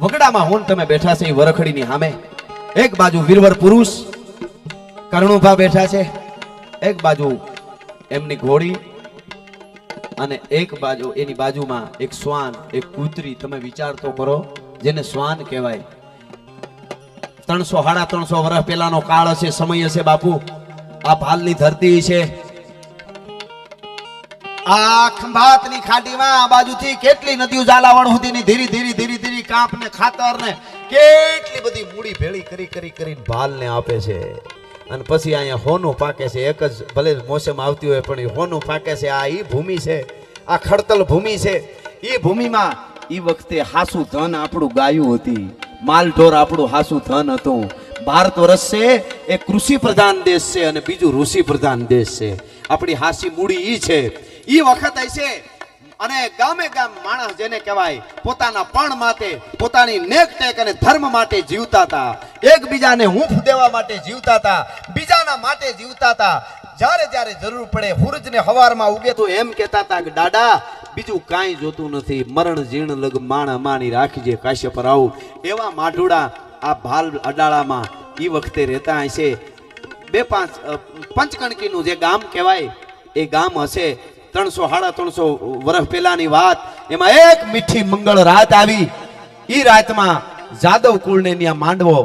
વગડામાં હું તમે બેઠા છે એ વરખડીની સામે. એક બાજુ વીરવર પુરુષ કરણુભા બેઠા છે. એક બાજુ એમની ઘોડી અને એક બાજુ એની બાજુમાં એક શ્વાન, એક કૂતરી. તમે વિચાર કરો, જેને શ્વાન કહેવાય. ત્રણસો, સાડા ત્રણસો વર્ષ પહેલાનો કાળ હશે સમય હશે બાપુ. આ ભાલની ધરતી છે. આ ખંભાતની ખાડીમાં આ બાજુથી કેટલી નદીઓ ઝાલાવાણ સુધીની ધીરી ધીરી ધીરી કાંપ ને ખાતર ને કેટલી બધી મૂડી ભેળી કરી કરી, કરીને ભાલને આપે છે. અને પછી અહીંયા હોનું પાકે છે. એક જ ભલે મોસમ આવતી હોય, પણ એ હોનું પાકે છે. આ ઈ ભૂમિ છે. આ ખડતલ ભૂમિ છે. એ ભૂમિમાં એ વખતે હાસુ ધન આપણું ગાયું હતી. માલઢોર આપણું હાસુ ધન હતું. ભારત વર્ષ છે એ કૃષિ પ્રધાન દેશ છે અને બીજું ઋષિ પ્રધાન દેશ છે. આપણી હાસી મૂડી ઈ છે. ઈ વખત છે અને ગામે ગામ માણસ જેને કહેવાય, પોતાના પણ માટે પોતાની નેક ટેક અને ધર્મ માટે જીવતા હતા. એકબીજાને હૂંફ દેવા માટે જીવતા હતા, બીજાના માટે જીવતા હતા. જ્યારે જ્યારે જરૂર પડે હુરજને હવારમાં ઉગે તો એમ કહેતા હતા કે, દાદા, બીજું કાંઈ જોતું નથી. મરણ જીર્ણ લગ માણ અમાણી રાખીજે કાશ્ય પર આવું. એવા માઢુડા આ ભાલ અડાળામાં એ વખતે રહેતા હશે. બે પાંચ પંચકણકીનું જે ગામ કહેવાય, એ ગામ હશે. ત્રણસો, સાડા ત્રણસો વર્ષ પહેલાની વાત, એમાં એક મીઠી મંગળ રાત આવી. એ રાતમાં જાદવ કુળને ત્યાં માંડવો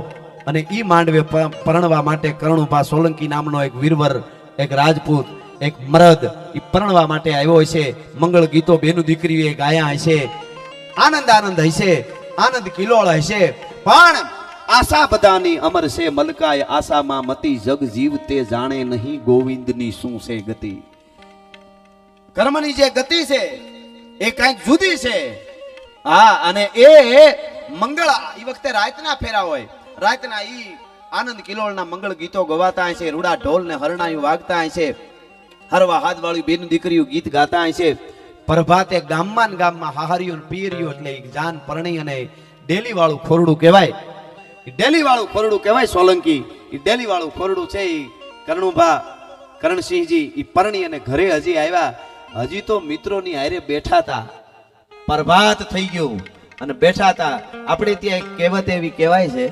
અને એ માંડવે પરણવા માટે કરણુભા સોલંકી નામનો એક વીરવર, એક રાજપૂત, એક મરદ એ પરણવા માટે આવ્યો હશે. મંગળ ગીતો બેનું દીકરીએ ગાયા હશે. આનંદ આનંદ હશે, આનંદ કિલોળ હશે. પણ આશા બધાની અમર છે, મલકાય આશામાં મતી જગ જીવ તે જાણે નહીં ગોવિંદની શું છે ગતિ. કર્મની જે ગતિ છે, એ કંઈક જુદી છે. હા, અને એ મંગળ એ વખતે રાતના ફેરા હોય. રાતના ઈ આનંદ કિલોળના મંગળ ગીતો ગવાતા છે, રૂડા ઢોલ ને હરણાયું વાગતા છે, હરવા હાથ વાળી બેન દીકરીઓ ગીત ગાતા છે. પ્રભાતે ગામમાં ને ગામમાં હાહરિયું પીરિયું એટલે જાન પરણી અને ડેલી વાળું ખોરડું કહેવાય. ડેલી વાળું ખોરડું કહેવાય સોલંકી. એ ડેલી વાળું ખોરડું છે એ કરણુભા, કરણસિંહજી એ પરણી અને ઘરે હજી આવ્યા. હજી તો મિત્રોની હારે બેઠા હતા. પ્રભાત થઈ ગયું. અને બેઠા હતા. આપણે ત્યાં એક કહેવત એવી કહેવાય છે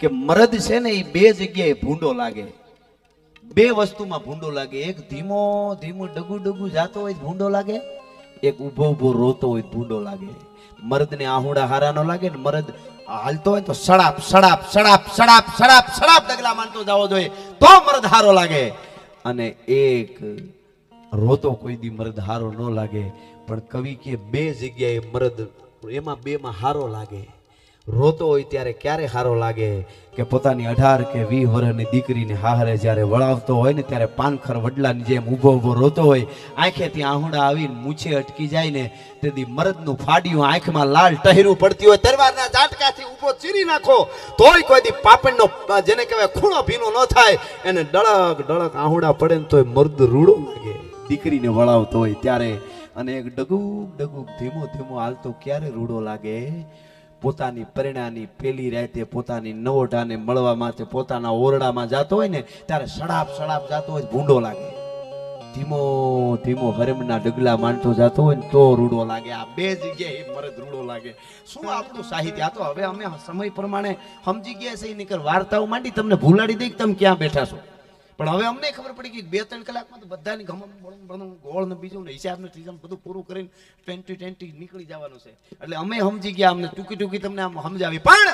કે મરદ છે ને એ બે જગ્યાએ ભૂંડો લાગે. બે વસ્તુમાં ભૂંડો લાગે. એક ધીમો ધીમો, ડગુ ડગુ જાતો હોય ભૂંડો લાગે. એક ઊભો ઊભો રોતો હોય ભૂંડો લાગે. મરદને આહુડા હારા નો લાગે ને મરદ હાલતો હોય તો સડાપ સડાપ સડાપ સડાપ સડાપ સડાપ ડગલા માનતો જવો જોઈએ. તો મરદ હારો લાગે. અને એક રોતો કોઈ દી મરદ હારો ન લાગે. પણ કવિ કે બે જગ્યાએ મરદ, એમાં બેમાં હારો લાગે. રોતો હોય ત્યારે ક્યારે હારો લાગે? કે પોતાની અઢાર કે વી વર્ષની દીકરીને હારે જ્યારે વળાવતો હોય ને ત્યારે પાનખર વડલાની જેમ ઊભો ઊભો રોતો હોય, આંખેથી આહુડા આવીને મૂછે અટકી જાય ને તેથી મરદનું ફાડ્યું આંખમાં લાલ ટહેરું પડતી હોય તરવારના ઝાટકાથી ઊભો ચીરી નાખો. તોય કોઈ દી પાપણનો, જેને કહેવાય ખૂણો ભીનો ન થાય. એને ડળક ડળક આહુડા પડે ને તોય મર્દ રૂડો લાગે. દીકરીને વળાવતો હોય ત્યારે અને એક ડગુક ડગુક ધીમો ધીમો હાલતો ક્યારે રૂડો લાગે? પોતાની પરિણાની પેલી રાતે પોતાની નવોઢાને મળવા માટે પોતાના ઓરડામાં જાતો હોય ને, ત્યારે સડાપ સડાપ જાતો હોય, ભૂંડો લાગે. ધીમો ધીમો હરમના ડગલા માંડતો જાતો હોય ને, તો રૂડો લાગે. આ બે જગ્યાએ મરદ રૂડો લાગે. શું આપણું સાહિત્ય? આ તો હવે અમે સમય પ્રમાણે સમજી ગયા છે નીકળ વાર્તાઓ માંડી, તમને ભૂલાડી દઈ તમે ક્યાં બેઠા છો? પણ હવે અમને ખબર પડી કે બે ત્રણ કલાકમાં તો બધાની ગોળ ને બીજું ને હિસાબ ને બધું પૂરું કરીને ટ્વેન્ટી ટ્વેન્ટી નીકળી જવાનું છે. એટલે અમે સમજી ગયા, અમને ટૂંકી ટૂંકી તમને આમ સમજાવી. પણ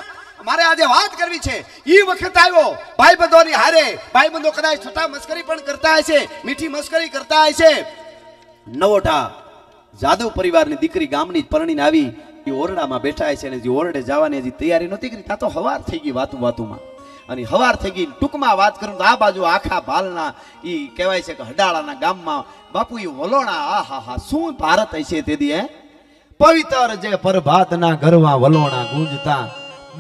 મારે આજે વાત કરવી છે. ઈ વખત આવ્યો. ભાઈબંધોની હારે. ભાઈબંધો કદાચ છઠ્ઠા મસ્કરી પણ કરતા હશે, મીઠી મસ્કરી કરતા હશે. નવોઢા જાદવ પરિવારની દીકરી ગામની પરણીને આવી. એ ઓરડામાં બેઠા છે અને જે ઓરડે જવાની હજી તૈયારી નહોતી કરી. તા તો હવાર થઈ ગઈ વાતું વાતુમાં. અને હવાર થઈ ગઈ, ટૂંકમાં વાત કરું તો આ બાજુ આખા ભાલના એ કહેવાય છે કે હડાળાના ગામમાં બાપુ એ વલોણા આ હા હા શું ભારત હશે તેદી, હે? પવિત્ર જે પ્રભાતના ગરવા વલોણા ગુંજતા,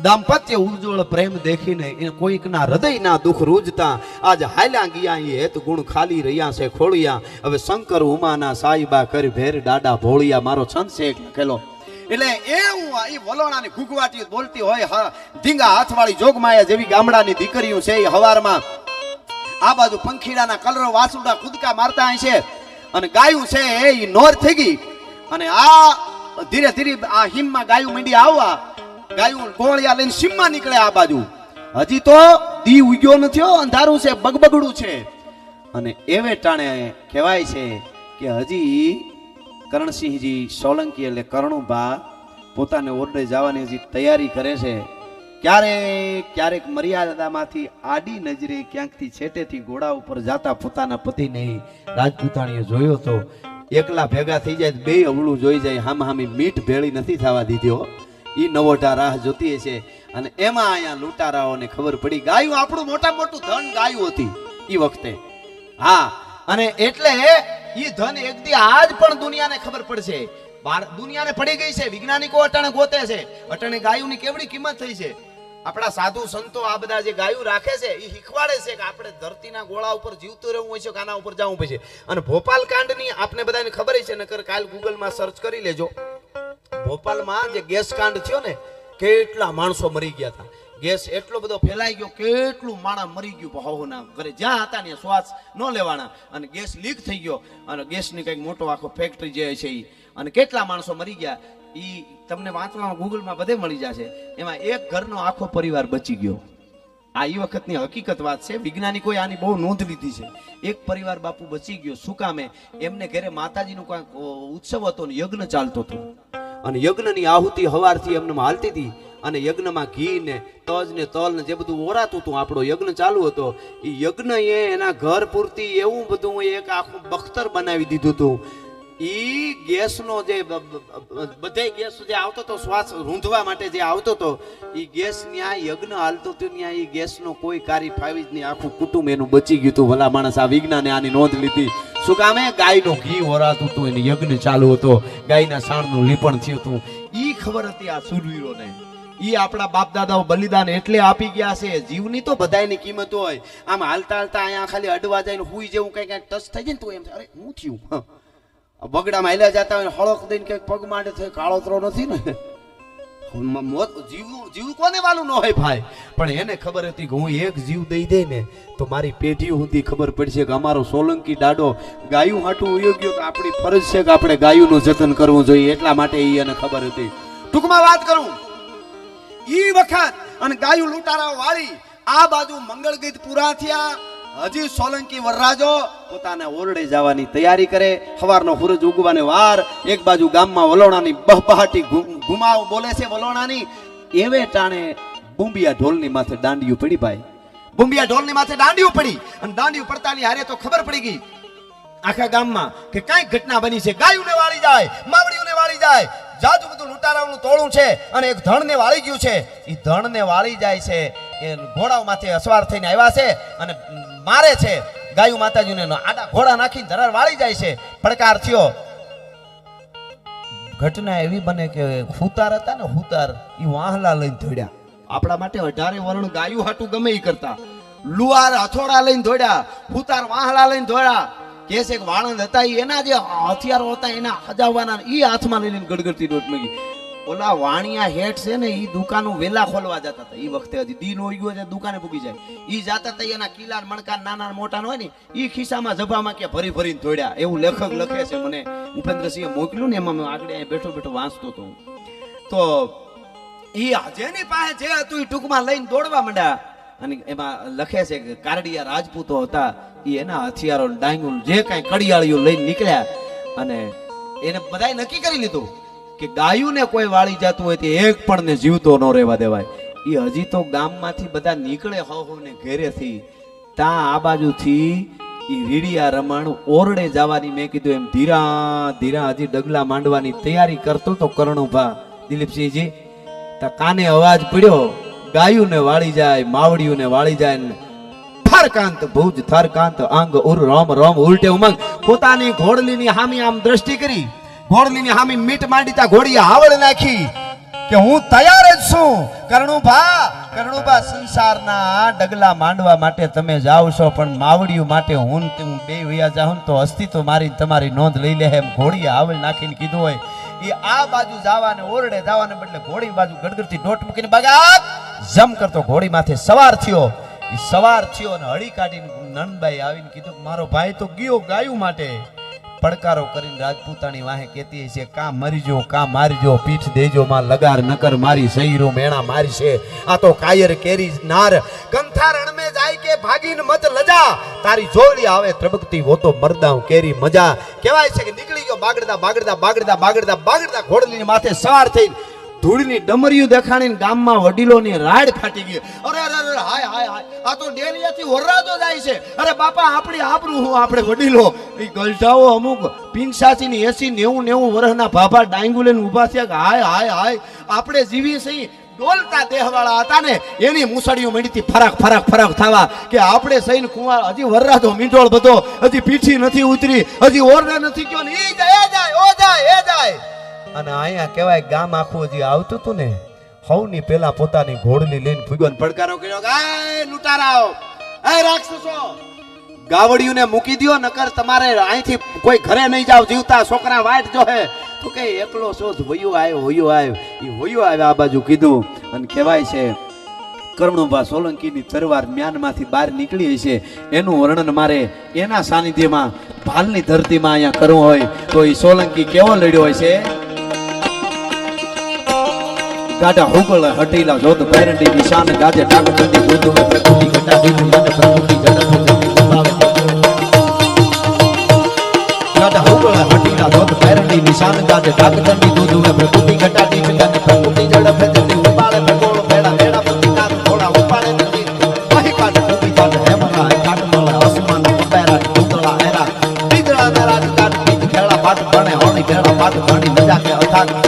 દાંપત્ય ઉજ્જવળ પ્રેમ દેખીને એ કોઈકના હૃદયના દુઃખ રૂજતા, આજ હાલ્યા ગયા એ હેત ગુણ ખાલી રહ્યા છે ખોળિયા. હવે શંકર ઉમાના સાઈબા કરી ભેર દાડા ભોળિયા, મારો છંદ છે લખેલો. એટલે એ હું એ વલોણાની ઘૂઘવાટી બોલતી હોય, હા ધીંગા હાથવાળી જોગમાયા જેવી ગામડાની દીકરીઓ છે એ હવારમાં. આ બાજુ પંખીડાના કલરો વાસુડા કૂદકા મારતા છે. અને ગાયું છે એ નોર થઈ ગઈ. અને આ ધીરે ધીરે આ હિમમાં ગાયું માંડી આવવા, ગાયું ગોળિયા લઈને સીમમાં નીકળે આ બાજુ. હજી તો દી ઉગ્યો નથી અંધારું છે, બગબગડું છે. અને એવે ટાણે કહેવાય છે કે હજી કરણસિંહજી સોલંકી એટલે કરણુભા પોતાને ઓરડે જવાની હજી તૈયારી કરે છે. ક્યારેક ક્યારેક મર્યાદામાંથી આડી નજરે ક્યાંકથી છેટેથી ઘોડા ઉપર જાતા પોતાના પતિને રાજપૂતાણીએ જોયો તો એકલા ભેગા થઈ જાય, બે અવળું જોઈ જાય હામ હામી મીઠ ભેળી નથી થવા દીધો એ નવોટા રાહ જોતી છે અને એમાં અહીંયા લૂંટારાઓને ખબર પડી, ગાયું આપણું મોટા મોટું ધન ગાયું હતી એ વખતે. હા, અને એટલે ધન એક દી આજ પણ દુનિયાને ખબર પડશે. દુનિયાને પડી ગઈ છે, વૈજ્ઞાનિકો અટાણે ગોતે છે. અટાણે ગાયુંની કેવડી કિંમત થઈ છે. આપણા સાધુ સંતો આ બધા જે ગાયું રાખે છે એ શીખવાડે છે કે આપણે ધરતીના ગોળા ઉપર જીવતું રહેવું હોય છે આના ઉપર જવું પડશે. અને ભોપાલ કાંડની આપને બધાને ખબર છે, નકર કાલ ગૂગલમાં સર્ચ કરી લેજો. ભોપાલમાં જે ગેસ કાંડ થયો ને, કેટલા માણસો મરી ગયા હતા. ગેસ એટલો બધો ફેલાઈ ગયો, કેટલું માણસ મરી ગયું ભાવોના ઘરે. જ્યાં હતા ને શ્વાસ ન લેવાના. અને ગેસ લીક થઈ ગયો. અને ગેસની કંઈક મોટો આખો ફેક્ટરી જે છે એ અને કેટલા માણસો મરી ગયા? એ તમને વાંચવામાં ગૂગલમાં બધે મળી જશે. એમાં એક ઘરનો આખો પરિવાર બચી ગયો. આ એ વખતની હકીકત વાત છે. વૈજ્ઞાનિકોએ આની બહુ નોંધ લીધી છે. એક પરિવાર બાપુ બચી ગયો. શું કામે? એમને ઘરે માતાજીનું કાંઈક ઉત્સવ હતો ને યજ્ઞ ચાલતો હતો. અને યજ્ઞની આહુતિ હવારથી એમને હાલતી હતી. અને યજ્ઞમાં ઘી ને તજ ને તલ ને જે બધું ઓરાતું હતું, આપણો યજ્ઞ ચાલુ હતો એ યજ્ઞ એ એના ઘર પૂરતી એવું બધું એક આખું બખ્તર બનાવી દીધું હતું. ઈ ગેસનો જે બધે ગેસ જે આવતો હતો, શ્વાસ રૂંધવા માટે જે આવતો હતો એ ગેસ ન્યા યજ્ઞ હાલતો હતો ન્યા એ ગેસનો કોઈ કારી ફાવી જ નહીં. આખું કુટુંબ એનું બચી ગયું હતું. ભલા માણસ આ વિજ્ઞાને આની નોંધ લીધી. શું કામે ગાયનું ઘી ઓરાતું હતું, એને યજ્ઞ ચાલુ હતો. ગાયના સાણનું લીપણ થયું હતું. ઈ ખબર હતી આ સુરવીરોને. ઈ આપણા બાપ દાદાઓ બલિદાન એટલે આપી ગયા છે. જીવની તો બધાયની કિંમત હોય. આમ હાલતા હાલતા અહીંયા ખાલી અડવા જાય ને હુઈ જેવું, કઈ કઈ ટચ થઈ જાય ને તો એમ અરે, હું થયું. બગડામાં હેલા જતા હોય હળક દઈને કંઈક પગ માંડે થાય કાળોતરો નથી ને. જીવ જીવ કોને વાલું ન હોય ભાઈ? પણ એને ખબર હતી કે હું એક જીવ દઈ દે ને, તો મારી પેઢી સુધી ખબર પડશે કે અમારો સોલંકી દાડો ગાયું હાટું યોગ્ય તો આપણી ફરજ છે કે આપણે ગાયુંનું જતન કરવું જોઈએ, એટલા માટે એ એને ખબર હતી. ટૂંકમાં વાત કરું. ઈ વખત અને ગાયું લૂંટારા વાળી આ બાજુ મંગળ ગીત પૂરા થયા. હજી સોલંકી વરરાજો પોતાને ઓરડે જવાની તૈયારી કરે. સવારનો સૂરજ ઉગવાને વાર એક બાજુ ગામમાં વલોણાની બહબહાટી ઘુમાવ બોલે છે વલોણાની. એવે ટાણે બુંબિયા ઢોલની માથે દાંડિયું પડી ભાઈ. બુંબિયા ઢોલની માથે દાંડિયું પડી અને દાંડિયું પડતાની હારે તો ખબર પડી ગઈ. આખા ગામમાં કે કઈ ઘટના બની છે. ગાયુંને વાળી જાય, માવડીઓને વાળી જાય જાજુ બધું લૂંટારાઓનું તોળું છે અને એક ધણને વાળી ગયું છે. એ ધણને વાળી જાય છે. એ ઘોડાઓ અસવાર થઈને આવ્યા છે અને મારે છે. ગાયું માતાજીને આડા ઘોડા નાખીને ધરાર વાળી જાય છે. પડકાર થયો. ઘટના એવી બને કે હુતાર હતા ને હુતાર એ વાહલા લઈને ધોડ્યા આપણા માટે અઢારે વર્ણ ગાયું હાટું ગમે એ કરતા. લુહાર હથોડા લઈને ધોડ્યા હુતાર વાહલા લઈને દોડ્યા. કે છે કે હતા એના જે હથિયારો હતા, એના હજાવવાના એ હાથમાં લઈને ગડગડતી દોટ મગી ઓલા વાણિયા હેઠ છે ને એ દુકાનો વેલા ખોલવા જતા હતા. એ વખતે હજી દિન હોય ગયો એટલે દુકાને પૂગી જાય. એ જતા હતા એના કિલા મણકા નાના મોટા હોય ને એ ખિસ્સામાં જભામાં કે ભરી ભરીને દોડ્યા એવું લેખક લખે છે, મને ઉપેન્દ્રસિંહે મોકલ્યું ને, એમાં આગળ બેઠો બેઠો વાંચતો હતો તો એ જેની પાસે જે હતું એ ટૂંકમાં લઈને દોડવા માંડ્યા. અને એમાં લખે છે કે કારડિયા રાજપૂતો હતા ઈ એના હથિયારો ને ડાંગુલ જે કાંઈ કડિયાળીઓ લઈને નીકળ્યા અને એને બધાએ નક્કી કરી લીધું કે ગાયુંને કોઈ વાળી જતું હોય તે એક પણ ને જીવતો ન રહેવા દેવાય. એ હજી તો ગામમાંથી બધા નીકળે હો હો ને ઘેરેથી. ત્યાં આ બાજુથી એ રીડિયા રમણ ઓરડે જવાની મેં કીધું એમ ધીરા ધીરા હજી ડગલા માંડવાની તૈયારી કરતો તો કરણુભા. દિલીપસિંહજી તા કાને અવાજ પડ્યો? ગાયુંને વાળી જાય, માવડીઓને વાળી જાય ને થારકાંત, ભુજ થારકાંત, આંગ, ઉર, રોમ રોમ, ઉલટે ઉમંગ. પોતાની ઘોડલીની હામી આમ દ્રષ્ટિ કરી, ઘોડલીની હામી મીટ માંડીતા ઘોડીએ હાવડ નાખી કે હું તૈયાર જ છું. કરણુભા કરણુભા સંસારના ડગલા માંડવા માટે તમે જાઓ છો પણ માવડિયું માટે હું હું બે વયા જાઉં તો અસ્તિત્વ મારી તમારી નોંધ લઈ લે એમ ઘોડીએ હાવડ નાખીને કીધું હોય. એ આ બાજુ જાવાને, ઓરડે જાવાને બદલે ઘોડી બાજુ ગડગડતી ડોટ મૂકીને બગાત જમ કરતો ઘોડી માથે સવાર થયો. સવાર થયો અને હળી કાઢીને નંદબાઈ આવીને કીધું મારો ભાઈ તો ગયો ગાયું માટે. પડકારો કરીને રાજપૂતાની વાહે કેતી છે, કા મરીજો, કા મારીજો, પીઠ દેજો, માં લગાર નકર મારી સહીરો મેણા મારી છે આ તો કાયર કેરી નાર કંથા રણમે જાય કે ભાગીને મત લજા. તારી જોડી આવે ત્રબકતી હો તો મરદાઉ કેરી મજા. કહેવાય છે કે નીકળી ગયો બાગડતા બાગડતા બાગડતા બાગડતા બાગડતા ઘોડલીની માથે સવાર થઈને ધૂળની ડમરીયું દેખાડીને ગામમાં વડીલોની રાડ ફાટી ગઈ. અરે અરે અરે, હાય હાય હાય. આ તો ડેલિયાથી ઓરરાતો જાય છે. અરે, બાપા, આપણી આબરૂ હું, આપણે વડીલો. એ ગલઢાઓ અમુક પિંચાસી એસી નેવું નેવું વર્ષના ભાભા ડાંગુ લઈને ઊભા થયા કે હાય હાય હાય. આપણે જીવી સહી ડોલતા દેહવાળા હતા ને, એની મુસળીઓ મીંડતી ફરક ફરક ફરક થવા કે આપણે સહીન કુંવાર હજી વરરાતો મીંઢોળ બધો, હજી પીઠી નથી ઉતરી, હજી ઓરડા નથી ગયો ને એ જાય એ જાય, ઓ જાય, એ જાય. અને અહીંયા કહેવાય ગામ આખું હજી આવતું હતું ને, હવની પેલા પોતાની ઘોડલી લઈને ફૂગ્યો ને પડકારો કર્યો "આય, લૂંટારાઓ! એ રાક્ષસો! ગાવડિયુંને મૂકી દ્યો, નકર તમારે અહીંથી કોઈ ઘરે નહીં જાવ, જીવતા છોકરા વાટ જો હે તો કે, એકલો છો જ વયો આવ્યો વયો આવ્યો. એ વયો આવ્યો આ બાજુ કીધું. અને કહેવાય છે, કર્ણુભા સોલંકીની તરવાર મ્યાનમાંથી બહાર નીકળી હશે. એનું વર્ણન મારે એના સાનિધ્યમાં, ભાલની ધરતીમાં અહીંયા કરવું હોય. તો એ સોલંકી કેવો લડ્યો હોય છે ગાડા હુગળ હટીલા જોત પેરંડી નિશાન ગાજે ટાક બંધી દૂધ મે પ્રકૃતિ ઘટા દીધ મને પ્રકૃતિ જતી ગાડા હુગળ હટીલા જોત પેરંડી નિશાન ગાજે ટાક બંધી દૂધ મે પ્રકૃતિ ઘટા દીધ મને પ્રકૃતિ જડત જતી ઉપાડે ભગોળ મેળા મેળા પતિ નાથ થોડા ઉપાડે નથી વહી કાઢ ઊભી જાત હેમરા કાટ મળે અસમાન પબેરા ઉતળા હેરા. બીજળા મેરા કાટ બીજ ખેડા પાટ બને હોણી ખેડા પાટ ઘણી મજા કે અથાગ.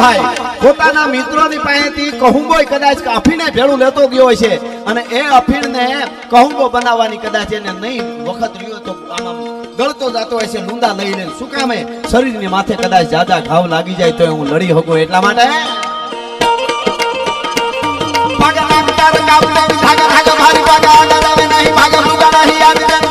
ભાઈ પોતાના મિત્રોની પાસેથી કહુંબો કદાચ અફીને ભેળું લેતો ગયો છે અને એ અફીણને કહુંબો બનાવવાની કદાચ એને નહીં વખત રહ્યો તો ગળતો જતો હોય છે લૂંદા લઈને લે શું કામે શરીરની માથે કદાચ જાજા ઘાવ લાગી જાય તો હું લડી શકું એટલા માટે ભાગ ભાગ ભાગ ભાગ ભાગ ભાગ ભાગ ભાગ ભાગ ભાગ ભાગ ભાગ ભાગ ભાગ નહીં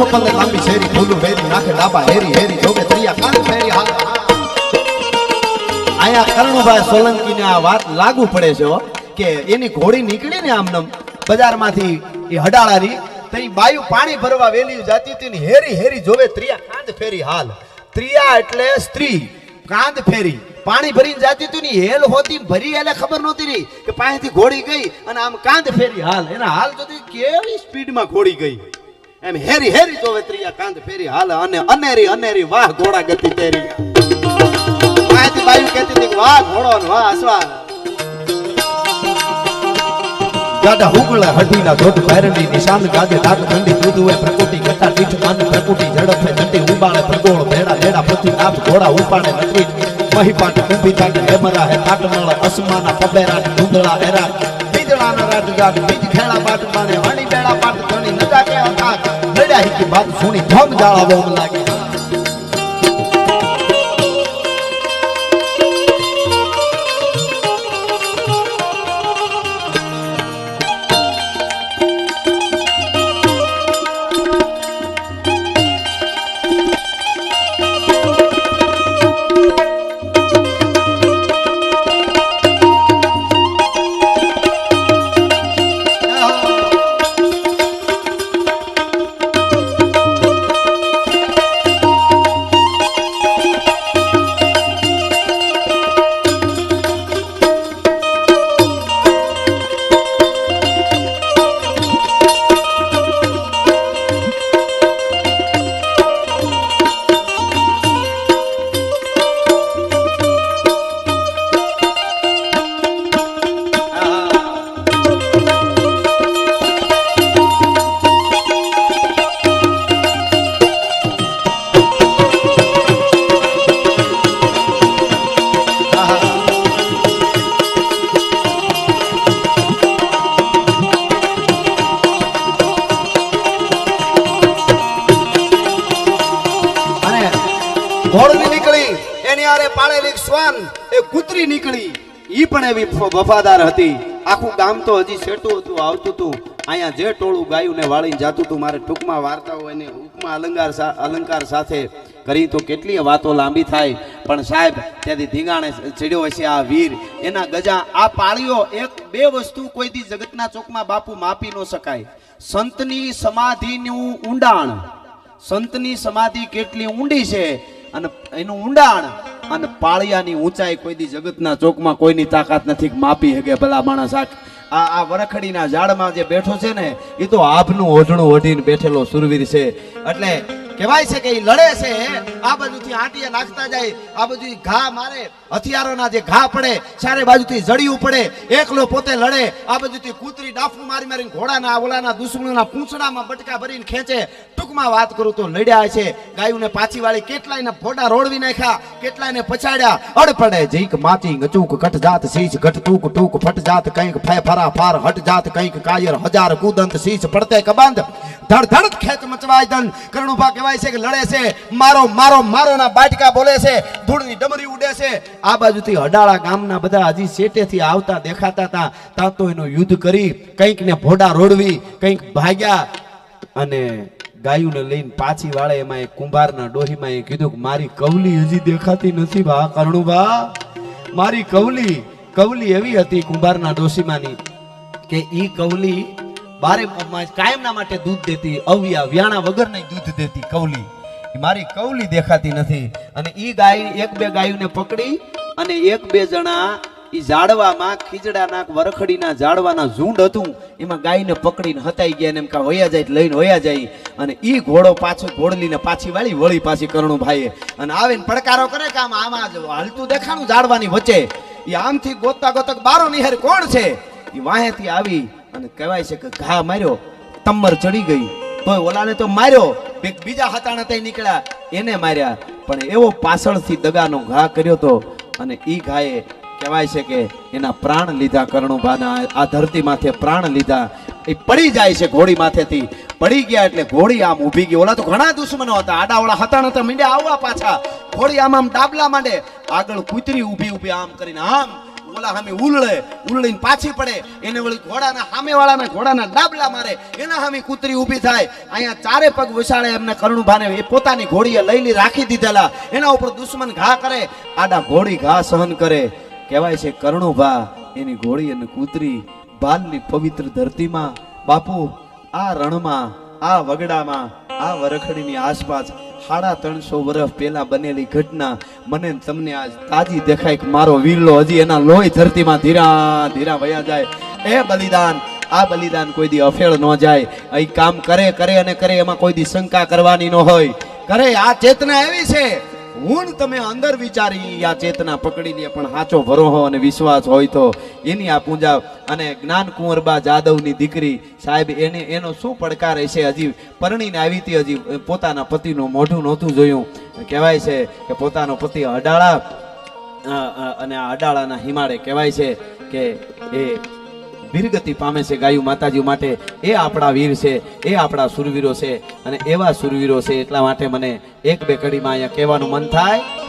ચોપલ ને લાંબી શેરી ફૂલું વેરી, નાખે ડાબા હેરી હેરી જોગે તૈયા કાન ફેરી હાલ. આયા કરણુભાઈ સોલંકી ને આ વાત લાગુ પડે છે કે એની ઘોડી નીકળી ને આમનમ બજારમાંથી એ હડાળાની તઈ બાયુ પાણી ભરવા વેલી જાતી હતી હેરી હેરી જોવે ત્રિયા કાંદ ફેરી હાલ. ત્રિયા એટલે સ્ત્રી, કાંદ ફેરી. પાણી ભરીને જાતી તું ની હેલ હોતી ભરી એટલે ખબર નહોતી રહી કે પાસેથી ઘોડી ગઈ અને આમ કાંદ ફેરી હાલ. એના હાલ જોતી કેવી સ્પીડમાં ઘોડી ગઈ. એમ હેરી હેરી જોવે ત્રિયા કાંદ ફેરી હાલ, અને અનેરી અનેરી, વાહ, ઘોડા ગતિ તેરી. પાસેથી બાયુ કહેતી હતી વાહ, ઘોડો વાહ અસવા ગાડા હુગળા હઢીના ધોધ ભૈરવી નિશાન ગાજે ડાક ઠંડી દૂધુએ પ્રકૃતિ કથા દીઠ માન પ્રકૃતિ ઝડપે ઠંડી ઉબાળે પ્રગોળ ભેડા ભેડા પ્રતિ નાપ ઘોડા ઉપાડે નકરી મહી પાટ કુંભી તાટ હેમરા હે તાટ મળ અસમાના પબેરા ધૂંધળા હેરા બીજળાના રાજ ગાટ બીજ ખેડા બાટ માને હણી બેડા હતા આવ્યા હી કે વાત સુણી ધમ જાળા વોમ લાગી. વફાદાર હતી. આખું ગામ તો હજી શેઠું હતું, આવતું હતું. અહીંયા જે ટોળું ગાયું ને વાળીને જાતું હતું, મારે ટૂંકમાં વાર્તાઓ એને ઉપમાં અલંકાર અલંકાર સાથે કરી. તો કેટલી વાતો લાંબી થાય. પણ સાહેબ, ત્યાંથી ધીંગાણે ચડ્યો હશે આ વીર. એના ગજા, આ પાળીઓ, એક, બે વસ્તુ કોઈ દી જગતના ચોકમાં બાપુ માપી ન શકાય. સંતની સમાધિનું ઊંડાણ. સંતની સમાધિ કેટલી ઊંડી છે. અને એનું ઊંડાણ અને પાળિયાની ઊંચાઈ કોઈ દી જગતના ચોકમાં કોઈની તાકાત નથી માપી શકે ભલા માણસ. આ આ વરખડીના ઝાડમાં જે બેઠો છે ને એ તો આભનું ઓઢણું ઓઢીને બેઠેલો સુરવીર છે. એટલે કહેવાય છે કે એ લડે છે. આ બાજુથી આંટીએ નાખતા જાય, આ બાજુ ઘા મારે, હથિયારોના જે ઘા પડે, ચારે બાજુથી જડિયું પડે, એકલો પોતે લડે, આ બાજુથી કૂતરી ડાફું મારી મારીને ઘોડાના, ઓલાના, દુશ્મનોના પૂંછડામાં બટકા ભરીને ખેંચે. ટૂંકમાં વાત કરું તો લડ્યા છે. ગાયુંને પાછી વાળી કેટલાયને ફોડા રોડવી નાખ્યા, કેટલાયને પછાડ્યા. અડ પડે જીક માચી ગચૂક કટ જાત શીશ ઘટ ટૂક ટૂક ફટ જાત કંઈક ફે ફરા ફાર હટ જાત કંઈક, કાયર, હજાર, કુદંત શીશ, પડતે કબાંધ. ધડ ધડ ખેચ મચવાય દન કરણુભા કહેવાય છે કે લડે છે. મારો મારો મારો ના બાટકા બોલે છે, ધૂળની ડમરી ઉડે છે. આ બાજુથી હડાળા ગામના બધા હજી શેટેથી આવતા દેખાતા હતા. ત્યાં તો એનું યુદ્ધ કરી, કંઈક ને ભોડા રોડવી, કંઈક ભાગ્યા અને ગાયુંને લઈને પાછી વાળે એમાં એક કુંભારના ડોહીમાં એ કીધું કે, મારી કવલી હજી દેખાતી નથી ભા, કરણુભા. મારી કવલી કવલી એવી હતી કુંભારના ડોશીમાની કે ઈ કવલી બારે કાયમના માટે દૂધ દેતી, અવિયા વ્યાણા વગર દૂધ દેતી કવલી. મારી કવલી દેખાતી નથી. અને ઈ ગાય એક બે ગાયોને પકડી અને એક બે જણા ઈ ઝાડવામાં ખીજડાના વરખડીના ઝાડવાના ઝુંડ હતું. એમાં ગાયને પકડીને હતાઈ ગયા ને એમ કા વયા જાય લઈને વયા જાય. અને ઈ ઘોડો પાછો ઘોડલીને પાછી વાળી વળી પાછી કરણું ભાઈએ અને આવીને પડકારો કરે કે આમ આમાં જ હાલતું દેખાણું ઝાડવાની વચ્ચે. એ આમથી ગોતતા ગોતક બારો નિહાર કોણ છે? એ વાહેથી આવી અને કહેવાય છે કે ઘા માર્યો. તમ્મર ચડી ગઈ. તોય ઓલાને તો માર્યો. બીજા હતાણા ત્યાં નીકળ્યા. એને માર્યા. પણ એવો પાછળથી દગાનો ઘા કર્યો તો અને ઈ ઘાએ કહેવાય છે કે એના પ્રાણ લીધા કરણુભાના આ ધરતી માથે પ્રાણ લીધા. એ પડી જાય છે ઘોડી માથેથી. પડી ગયા એટલે ઘોડી આમ ઊભી ગઈ. ઓલા તો ઘણા દુશ્મનો હતા. આડાવડા હતા નતા મીંડ્યા આવવા પાછા. ઘોડી આમ આમ ડાબલા માંડે. આગળ કૂતરી ઊભી ઊભી આમ કરીને આમ પોતાની ઘોડીએ લઈને રાખી દીધેલા. એના ઉપર દુશ્મન ઘા કરે. આડા ઘોડી ઘા સહન કરે. કહેવાય છે કરણુભા, એની ઘોડી અને કૂતરી બાલની પવિત્ર ધરતીમાં. બાપુ, આ રણમાં, આ વગડામાં, આ વરખડીની આસપાસ સાડા ત્રણસો વર્ષ પહેલા બનેલી ઘટના મને તમને આજ તાજી દેખાય કે મારો વીરલો હજી એના લોહી ધરતીમાં ધીરા ધીરા વયા જાય. એ બલિદાન, આ બલિદાન કોઈ દી અફેળ ન જાય. અહીં કામ કરે કરે અને કરે એમાં કોઈ દી શંકા કરવાની ન હોય. કરે આ ચેતના એવી છે હું તમે અંદર વિચારી આ ચેતના પકડી લે, પણ સાચો ભરોહો અને વિશ્વાસ હોય તો એની આ પૂજા અને જ્ઞાન કુંવરબા જાદવની દીકરી સાહેબ, એને એનો શું પડકાર હશે હજી? પરણીને આવી હતી હજી પોતાના પતિનું મોઢું નહોતું જોયું. કહેવાય છે કે પોતાનો પતિ અડાળા અને આ અડાળાના હિમાળે કહેવાય છે કે એ વીરગતિ પામે છે ગાયું માતાજી માટે. એ આપણા વીર છે, એ આપણા સુરવીરો છે અને એવા સુરવીરો છે એટલા માટે મને એક બે કડીમાં અહીંયા કહેવાનું મન થાય.